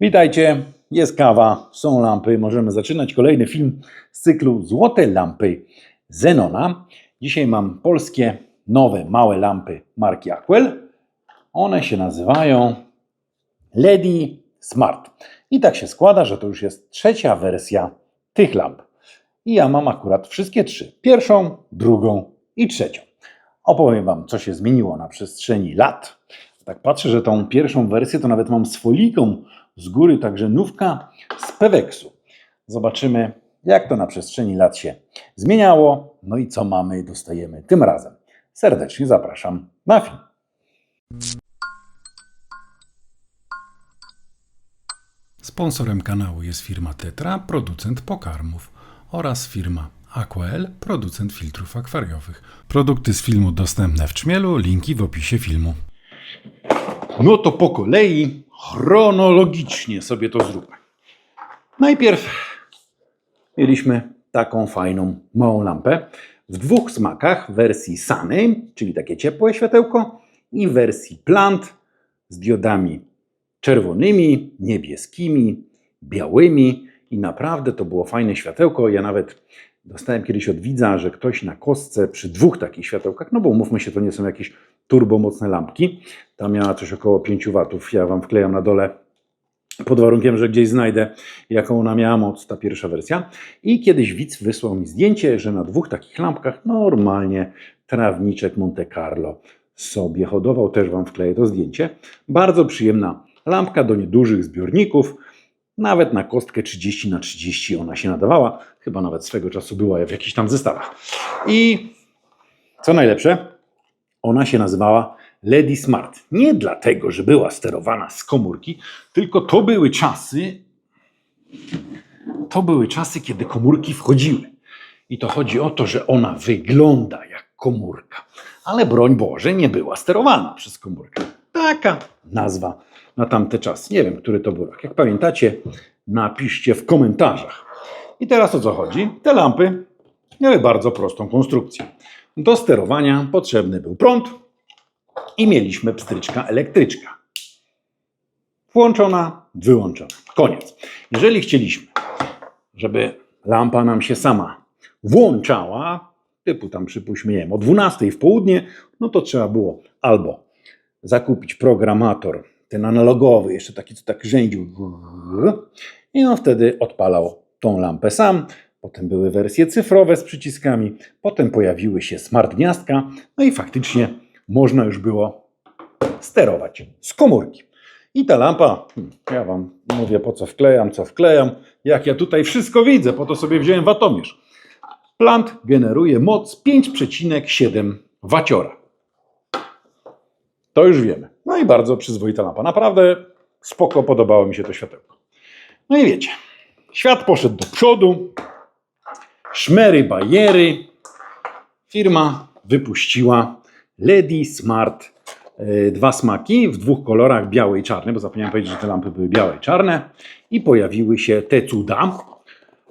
Witajcie, jest kawa, są lampy. Możemy zaczynać kolejny film z cyklu Złote lampy Zenona. Dzisiaj mam polskie, nowe, małe lampy marki Aquel. One się nazywają Lady Smart. I tak się składa, że to już jest trzecia wersja tych lamp. I ja mam akurat wszystkie trzy. Pierwszą, drugą i trzecią. Opowiem Wam, co się zmieniło na przestrzeni lat. Tak patrzę, że tą pierwszą wersję to nawet mam z foliką z góry, także nówka z Peweksu. Zobaczymy, jak to na przestrzeni lat się zmieniało, no i co mamy i dostajemy tym razem. Serdecznie zapraszam na film. Sponsorem kanału jest firma Tetra, producent pokarmów oraz firma Aquel, producent filtrów akwariowych. Produkty z filmu dostępne w czmielu, linki w opisie filmu. No to po kolei, chronologicznie sobie to zróbmy. Najpierw mieliśmy taką fajną małą lampę w dwóch smakach, w wersji Sunny, czyli takie ciepłe światełko, i wersji Plant z diodami czerwonymi, niebieskimi, białymi i naprawdę to było fajne światełko. Ja nawet dostałem kiedyś od widza, że ktoś na kostce przy dwóch takich światełkach, no bo umówmy się, to nie są jakieś turbomocne lampki, ta miała coś około 5 watów, ja Wam wklejam na dole pod warunkiem, że gdzieś znajdę, jaką ona miała moc, ta pierwsza wersja. I kiedyś widz wysłał mi zdjęcie, że na dwóch takich lampkach normalnie trawniczek Monte Carlo sobie hodował. Też Wam wkleję to zdjęcie. Bardzo przyjemna lampka do niedużych zbiorników. Nawet na kostkę 30 na 30 ona się nadawała. Chyba nawet swego czasu była w jakichś tam zestawach. I co najlepsze, ona się nazywała Lady Smart. Nie dlatego, że była sterowana z komórki, tylko to były czasy, to były czasy, kiedy komórki wchodziły. I to chodzi o to, że ona wygląda jak komórka, ale broń Boże nie była sterowana przez komórkę. Taka nazwa na tamte czasy. Nie wiem, który to był rok. Jak pamiętacie, napiszcie w komentarzach. I teraz o co chodzi? Te lampy miały bardzo prostą konstrukcję. Do sterowania potrzebny był prąd i mieliśmy pstryczka elektryczka. Włączona, wyłączona. Koniec. Jeżeli chcieliśmy, żeby lampa nam się sama włączała, typu tam przypuśćmy, nie wiem, o 12 w południe, no to trzeba było albo zakupić programator, ten analogowy, jeszcze taki, co tak rzędził, i on wtedy odpalał tą lampę sam. Potem były wersje cyfrowe z przyciskami, potem pojawiły się smart gniazdka, no i faktycznie można już było sterować z komórki. I ta lampa, hmm, ja Wam mówię po co wklejam, co wklejam, jak ja tutaj wszystko widzę, po to sobie wziąłem watomierz. Plant generuje moc 5,7 waciora. To już wiemy. No i bardzo przyzwoita lampa. Naprawdę spoko, podobało mi się to światełko. No i wiecie, świat poszedł do przodu, szmery, bajery. Firma wypuściła Lady Smart e, dwa smaki w dwóch kolorach, białe i czarne, bo zapomniałem powiedzieć, że te lampy były białe i czarne. I pojawiły się te cuda.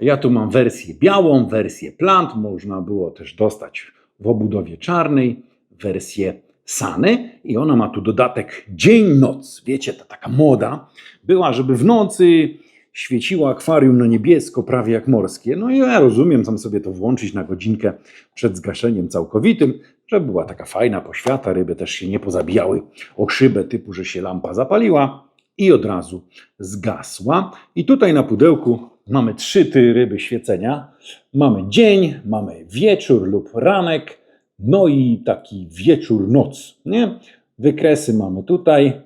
Ja tu mam wersję białą, wersję plant, można było też dostać w obudowie czarnej, wersję Sany i ona ma tu dodatek dzień-noc. Wiecie, ta taka moda była, żeby w nocy świeciło akwarium na niebiesko, prawie jak morskie. No i ja rozumiem, tam sobie to włączyć na godzinkę przed zgaszeniem całkowitym, żeby była taka fajna poświata, ryby też się nie pozabijały o szybę typu, że się lampa zapaliła i od razu zgasła. I tutaj na pudełku mamy trzy ty ryby świecenia. Mamy dzień, mamy wieczór lub ranek, no i taki wieczór, noc. Nie? Wykresy mamy tutaj.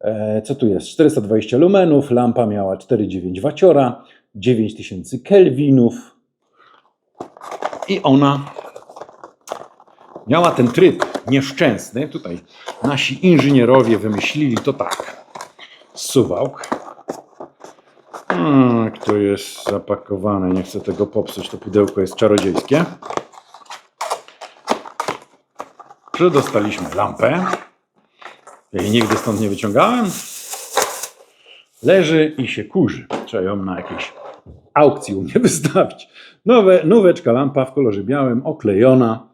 E, co tu jest? 420 lumenów, lampa miała 4,9 waciora, 9000 kelwinów i ona miała ten tryb nieszczęsny. Tutaj nasi inżynierowie wymyślili to tak. Suwałk. Hmm, to jest zapakowane, nie chcę tego popsuć, to pudełko jest czarodziejskie. Przedostaliśmy lampę. Jej nigdy stąd nie wyciągałem. Leży i się kurzy. Trzeba ją na jakiejś aukcji u mnie wystawić. Nowe, nóweczka lampa w kolorze białym, oklejona.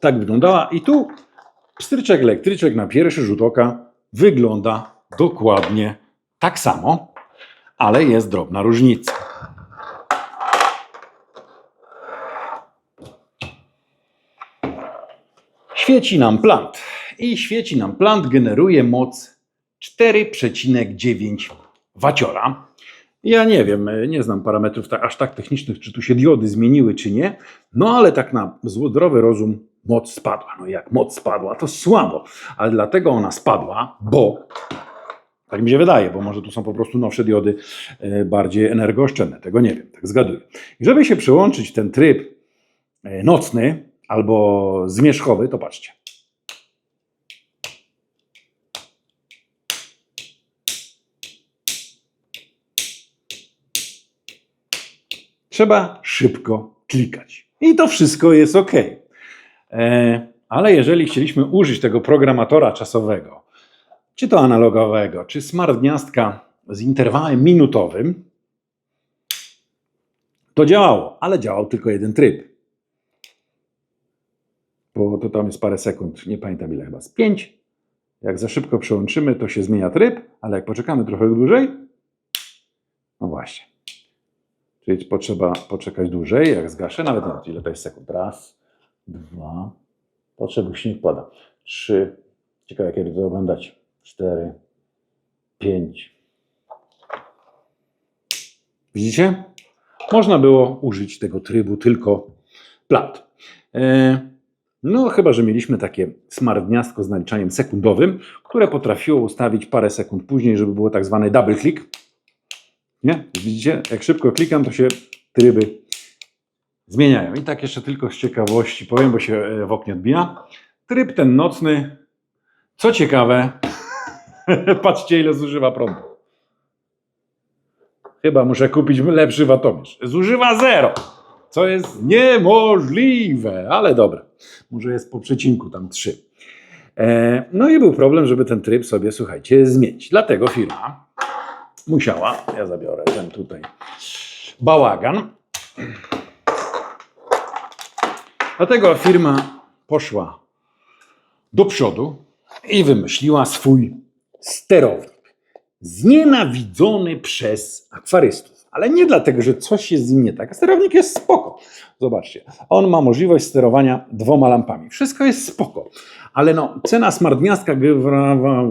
Tak wyglądała. I tu pstryczek elektryczek na pierwszy rzut oka wygląda dokładnie tak samo, ale jest drobna różnica. Świeci nam plant i świeci nam plant generuje moc 4,9 waciora. Ja nie wiem, nie znam parametrów tak, aż tak technicznych, czy tu się diody zmieniły, czy nie, no ale tak na zdrowy rozum moc spadła. No jak moc spadła, to słabo, ale dlatego ona spadła, bo tak mi się wydaje, bo może tu są po prostu nowsze diody e, bardziej energooszczędne, tego nie wiem, tak zgaduję. I żeby się przełączyć ten tryb e, nocny albo zmierzchowy, to patrzcie. Trzeba szybko klikać. I to wszystko jest ok. E, ale jeżeli chcieliśmy użyć tego programatora czasowego, czy to analogowego, czy smart gniazdka z interwałem minutowym, to działało, ale działał tylko jeden tryb. Bo to tam jest parę sekund, nie pamiętam ile chyba, z pięć. Jak za szybko przełączymy, to się zmienia tryb, ale jak poczekamy trochę dłużej, no właśnie. Czyli potrzeba poczekać dłużej, jak zgaszę, nawet nie wiem, ile to jest sekund. Raz, dwa, potrzeby śnieg pada. Trzy, ciekawe kiedy to oglądać. Cztery, pięć. Widzicie? Można było użyć tego trybu tylko plat. E, no, chyba, że mieliśmy takie smart gniazdko z naliczaniem sekundowym, które potrafiło ustawić parę sekund później, żeby było tak zwany double click. Nie? Widzicie? Jak szybko klikam, to się tryby zmieniają. I tak jeszcze tylko z ciekawości powiem, bo się e, w oknie odbija. Tryb ten nocny, co ciekawe, patrzcie ile zużywa prądu. Chyba muszę kupić lepszy watomierz. Zużywa zero, co jest niemożliwe, ale dobra. Może jest po przecinku tam trzy. E, no i był problem, żeby ten tryb sobie, słuchajcie, zmienić. Dlatego firma musiała, ja zabiorę ten tutaj bałagan. Dlatego firma poszła do przodu i wymyśliła swój sterownik. Znienawidzony przez akwarystów. Ale nie dlatego, że coś jest z nim nie tak. Sterownik jest spoko. Zobaczcie, on ma możliwość sterowania dwoma lampami. Wszystko jest spoko. Ale no, cena smart gniazdka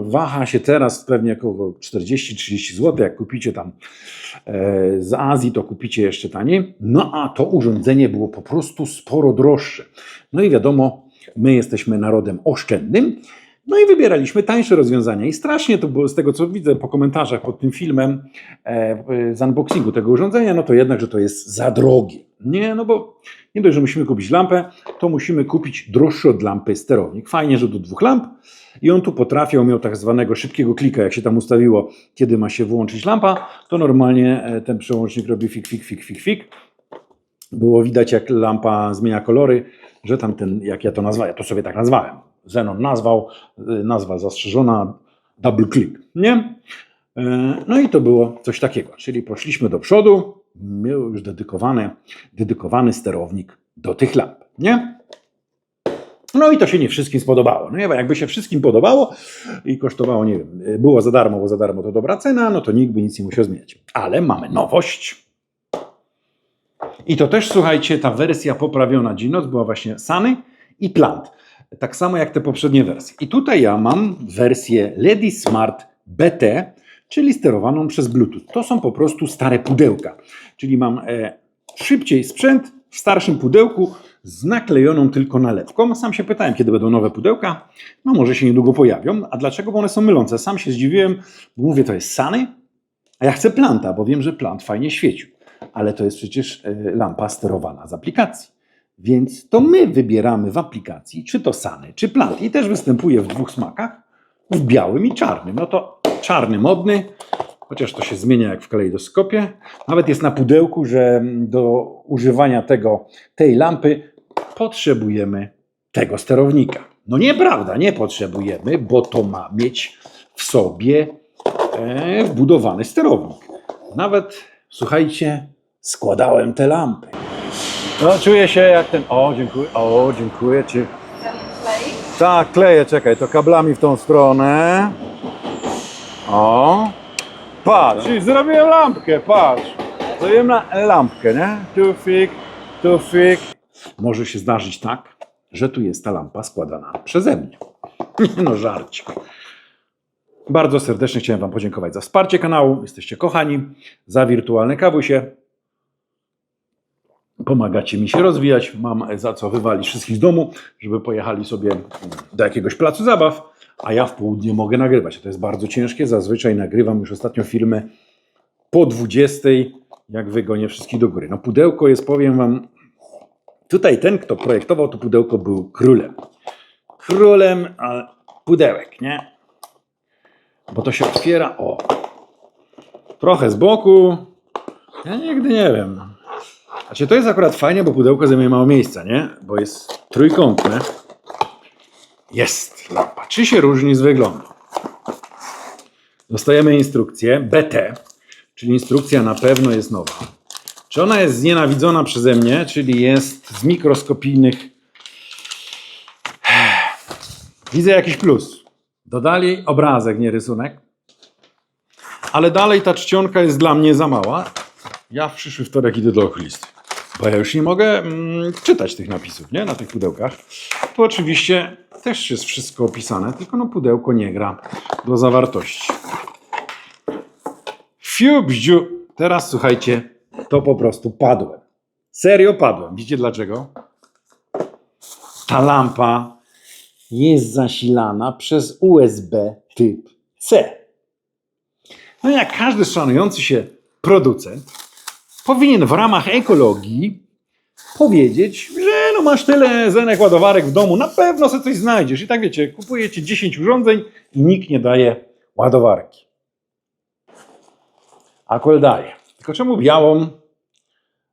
waha się teraz pewnie około 40-30 zł. Jak kupicie tam e, z Azji, to kupicie jeszcze taniej. No a to urządzenie było po prostu sporo droższe. No i wiadomo, my jesteśmy narodem oszczędnym. No i wybieraliśmy tańsze rozwiązania. I strasznie to było z tego, co widzę po komentarzach pod tym filmem e, z unboxingu tego urządzenia, no to jednak, że to jest za drogie. Nie, no bo nie dość, że musimy kupić lampę, to musimy kupić droższy od lampy sterownik. Fajnie, że do dwóch lamp i on tu potrafił, miał tak zwanego szybkiego klika, jak się tam ustawiło, kiedy ma się wyłączyć lampa, to normalnie e, ten przełącznik robi fik, fik, fik, fik, fik. Było widać, jak lampa zmienia kolory, że tam ten, jak ja to nazwałem, ja to sobie tak nazwałem. Zenon nazwał, y, nazwa zastrzeżona, double click, nie? E, No i to było coś takiego, czyli poszliśmy do przodu, miał już dedykowany, dedykowany sterownik do tych lamp, nie? No i to się nie wszystkim spodobało. No nie, bo jakby się wszystkim podobało i kosztowało, nie wiem, było za darmo, bo za darmo to dobra cena, no to nikt by nic nie musiał zmieniać. Ale mamy nowość. I to też, słuchajcie, ta wersja poprawiona Ginox była właśnie Sunny i Plant. Tak samo jak te poprzednie wersje. I tutaj ja mam wersję Lady Smart BT, czyli sterowaną przez Bluetooth. To są po prostu stare pudełka. Czyli mam e, szybciej sprzęt w starszym pudełku z naklejoną tylko nalewką. Sam się pytałem, kiedy będą nowe pudełka. No może się niedługo pojawią. A dlaczego? Bo one są mylące. Sam się zdziwiłem, bo mówię, to jest Sunny, a ja chcę planta, bo wiem, że plant fajnie świecił. Ale to jest przecież e, lampa sterowana z aplikacji. Więc to my wybieramy w aplikacji, czy to Sany, czy Plant. I też występuje w dwóch smakach, w białym i czarnym. No to czarny modny, chociaż to się zmienia jak w kalejdoskopie. Nawet jest na pudełku, że do używania tego, tej lampy potrzebujemy tego sterownika. No nieprawda, nie potrzebujemy, bo to ma mieć w sobie e, wbudowany sterownik. Nawet, słuchajcie, składałem te lampy. No, czuję się jak ten. O, dziękuję. O, dziękuję ci. Tak, kleję, czekaj, to kablami w tą stronę. O. Patrz, i zrobiłem lampkę, patrz. Zrobiłem na lampkę, nie? Tufik, tufik. Może się zdarzyć tak, że tu jest ta lampa składana przeze mnie. No żarcik. Bardzo serdecznie chciałem Wam podziękować za wsparcie kanału. Jesteście kochani. Za wirtualne kawusie. Pomagacie mi się rozwijać. Mam za co wywalić wszystkich z domu, żeby pojechali sobie do jakiegoś placu zabaw, a ja w południe mogę nagrywać. To jest bardzo ciężkie. Zazwyczaj nagrywam już ostatnio filmy po 20, jak wygonię wszystkich do góry. No pudełko jest, powiem Wam, tutaj ten, kto projektował to pudełko, był królem. Królem a pudełek, nie? Bo to się otwiera, o, trochę z boku. Ja nigdy nie wiem. Znaczy, to jest akurat fajnie, bo pudełko zajmuje mało miejsca, nie? Bo jest trójkątne. Jest lampa. Czy się różni z wyglądu? Dostajemy instrukcję BT, czyli instrukcja na pewno jest nowa. Czy ona jest znienawidzona przeze mnie, czyli jest z mikroskopijnych. Widzę jakiś plus. Dodali obrazek, nie rysunek. Ale dalej ta czcionka jest dla mnie za mała. Ja w przyszły wtorek idę do okulisty. Bo ja już nie mogę mm, czytać tych napisów, nie? Na tych pudełkach. Tu oczywiście też jest wszystko opisane, tylko no pudełko nie gra do zawartości. Fiu. Teraz słuchajcie, to po prostu padłem. Serio padłem. Widzicie dlaczego? Ta lampa jest zasilana przez USB typ C. No jak każdy szanujący się producent powinien w ramach ekologii powiedzieć, że no masz tyle zenek ładowarek w domu, na pewno sobie coś znajdziesz. I tak wiecie, kupujecie 10 urządzeń i nikt nie daje ładowarki. Aquel daje. Tylko czemu białą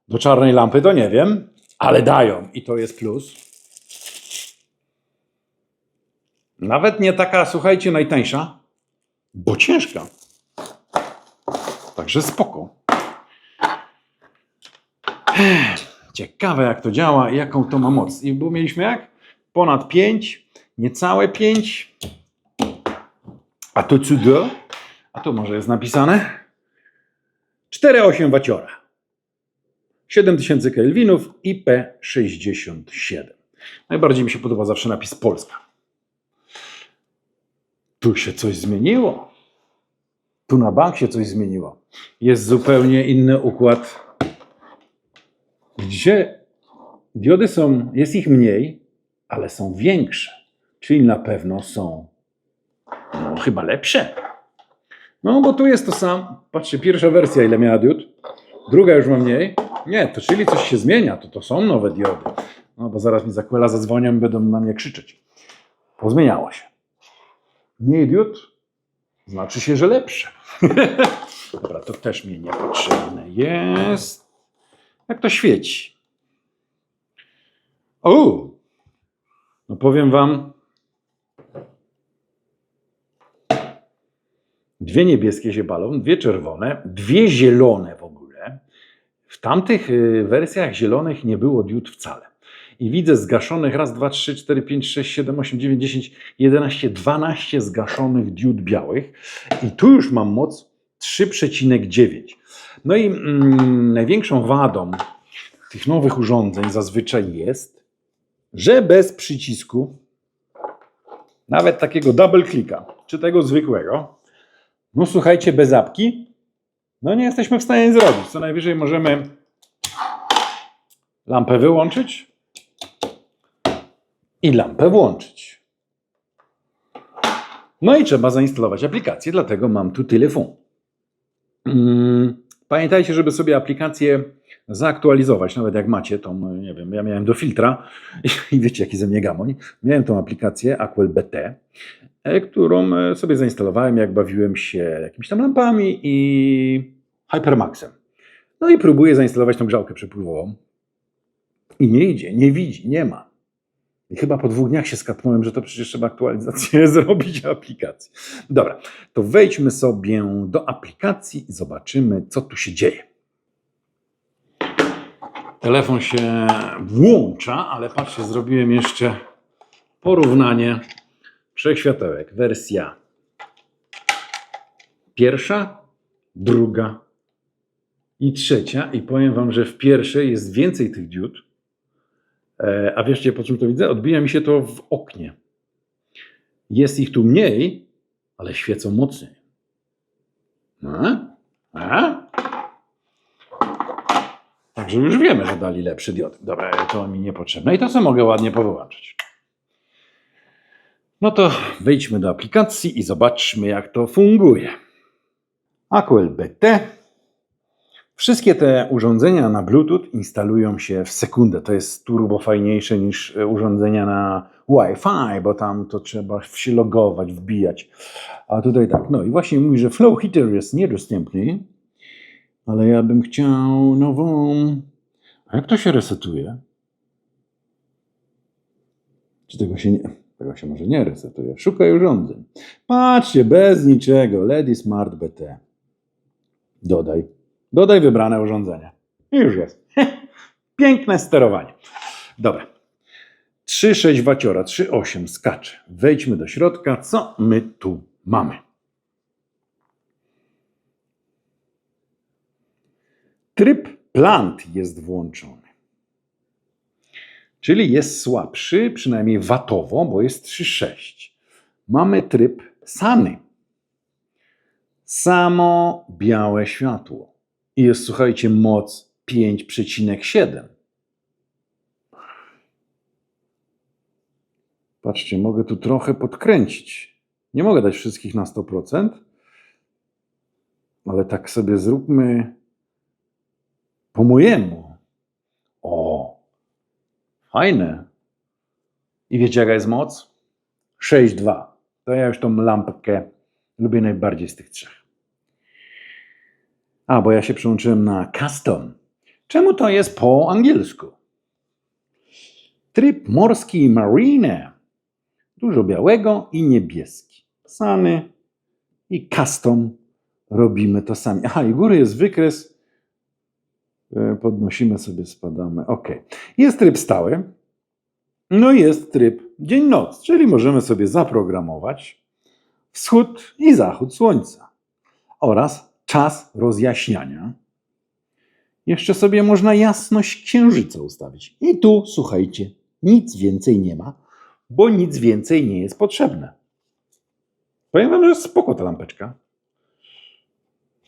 do czarnej lampy, to nie wiem, ale dają i to jest plus. Nawet nie taka, słuchajcie, najtańsza, bo ciężka. Także spoko. Ciekawe jak to działa i jaką to ma moc. I bo mieliśmy jak? Ponad 5, niecałe 5. A to cudo. A tu może jest napisane 4,8 waciora. 7000 kelwinów IP67. Najbardziej mi się podoba zawsze napis Polska. Tu się coś zmieniło. Tu na bank się coś zmieniło. Jest zupełnie inny układ. Gdzie diody są, jest ich mniej, ale są większe. Czyli na pewno są no, chyba lepsze. No, bo tu jest to sam. Patrzcie, pierwsza wersja, ile miała diod. Druga już ma mniej. Nie, to czyli coś się zmienia. To, to są nowe diody. No, bo zaraz mi zakwela zadzwonią i będą na mnie krzyczeć. Pozmieniało się. Mniej diod znaczy się, że lepsze. Dobra, to też mi niepotrzebne jest. Jak to świeci? O! No powiem wam, Dwie niebieskie się palą, dwie czerwone, dwie zielone w ogóle. W tamtych y, wersjach zielonych nie było diod wcale. I widzę zgaszonych raz, dwa, trzy, cztery, pięć, sześć, siedem, osiem, dziewięć, dziesięć, jedenaście, dwanaście zgaszonych diod białych. I tu już mam moc 3,9. No i mm, największą wadą tych nowych urządzeń zazwyczaj jest, że bez przycisku, nawet takiego double clicka, czy tego zwykłego, no słuchajcie, bez apki, no nie jesteśmy w stanie zrobić. Co najwyżej możemy lampę wyłączyć i lampę włączyć. No i trzeba zainstalować aplikację, dlatego mam tu telefon. Mm, Pamiętajcie, żeby sobie aplikację zaaktualizować, nawet jak macie tą, nie wiem, ja miałem do filtra i wiecie jaki ze mnie gamoń, miałem tą aplikację Aquel BT, e, którą e, sobie zainstalowałem, jak bawiłem się jakimiś tam lampami i Hypermaxem. No i próbuję zainstalować tą grzałkę przepływową i nie idzie, nie widzi, nie ma. I chyba po dwóch dniach się skapnąłem, że to przecież trzeba aktualizację zrobić aplikacji. Dobra, to wejdźmy sobie do aplikacji i zobaczymy, co tu się dzieje. Telefon się włącza, ale patrzcie, zrobiłem jeszcze porównanie wszechświatełek. Wersja pierwsza druga i trzecia. I powiem Wam, że w pierwszej jest więcej tych diod. E, A wieszcie, po czym to widzę? Odbija mi się to w oknie. Jest ich tu mniej, ale świecą mocniej. A? A? Także już wiemy, że dali lepszy diod. Dobra, to mi niepotrzebne. I to co mogę ładnie powyłączyć. No to wejdźmy do aplikacji i zobaczmy, jak to funguje. Aquel BT. Wszystkie te urządzenia na Bluetooth instalują się w sekundę. To jest turbo fajniejsze niż e, urządzenia na Wi-Fi, bo tam to trzeba się logować, wbijać. A tutaj tak, no i właśnie mówi, że Flow Heater jest niedostępny, ale ja bym chciał nową. A jak to się resetuje? Czy tego się nie. Tego się może nie resetuje. Szukaj urządzeń. Patrzcie, bez niczego. Lady Smart BT. Dodaj. Dodaj wybrane urządzenie. I już jest. Piękne sterowanie. Dobra. 3,6 waciora, 3,8 skacze. Wejdźmy do środka. Co my tu mamy? Tryb plant jest włączony. Czyli jest słabszy, przynajmniej watowo, bo jest 3,6. Mamy tryb sany. Samo białe światło. I jest, słuchajcie, moc 5,7. Patrzcie, mogę tu trochę podkręcić. Nie mogę dać wszystkich na 100%, ale tak sobie zróbmy po mojemu. O, fajne. I wiecie, jaka jest moc? 6,2. To ja już tą lampkę lubię najbardziej z tych trzech. A, bo ja się przyłączyłem na custom. Czemu to jest po angielsku? Tryb morski marine. Dużo białego i niebieski. Sany i custom robimy to sami. Aha, i góry jest wykres. E, Podnosimy sobie, spadamy. Ok. Jest tryb stały. No i jest tryb dzień-noc, czyli możemy sobie zaprogramować wschód i zachód słońca oraz czas rozjaśniania. Jeszcze sobie można jasność księżyca ustawić. I tu, słuchajcie, nic więcej nie ma, bo nic więcej nie jest potrzebne. Powiem wam, że spoko ta lampeczka.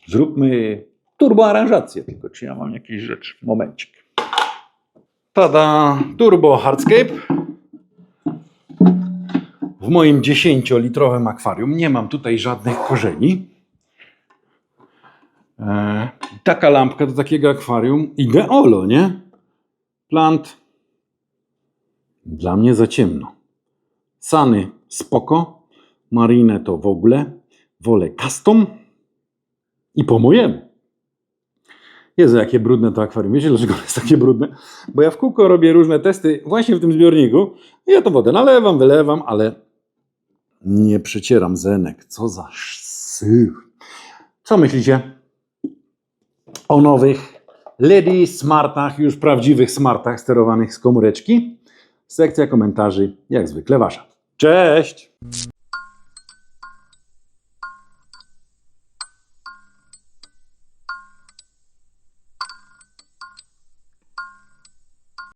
Zróbmy turbo aranżację, tylko czy ja mam jakieś rzeczy? Momencik. Tada! Turbo Hardscape. W moim 10-litrowym akwarium nie mam tutaj żadnych korzeni. E, taka lampka do takiego akwarium ideolo, nie? Plant dla mnie za ciemno. Sany spoko, Marinę to w ogóle. Wolę custom i po mojemu. Jezu, jakie brudne to akwarium. Wiecie, dlaczego jest takie brudne? Bo ja w kółko robię różne testy właśnie w tym zbiorniku. Ja to wodę nalewam, wylewam, ale nie przecieram zenek. Co za syf. Co myślicie o nowych Lady Smartach, już prawdziwych Smartach sterowanych z komóreczki? Sekcja komentarzy, jak zwykle wasza. Cześć!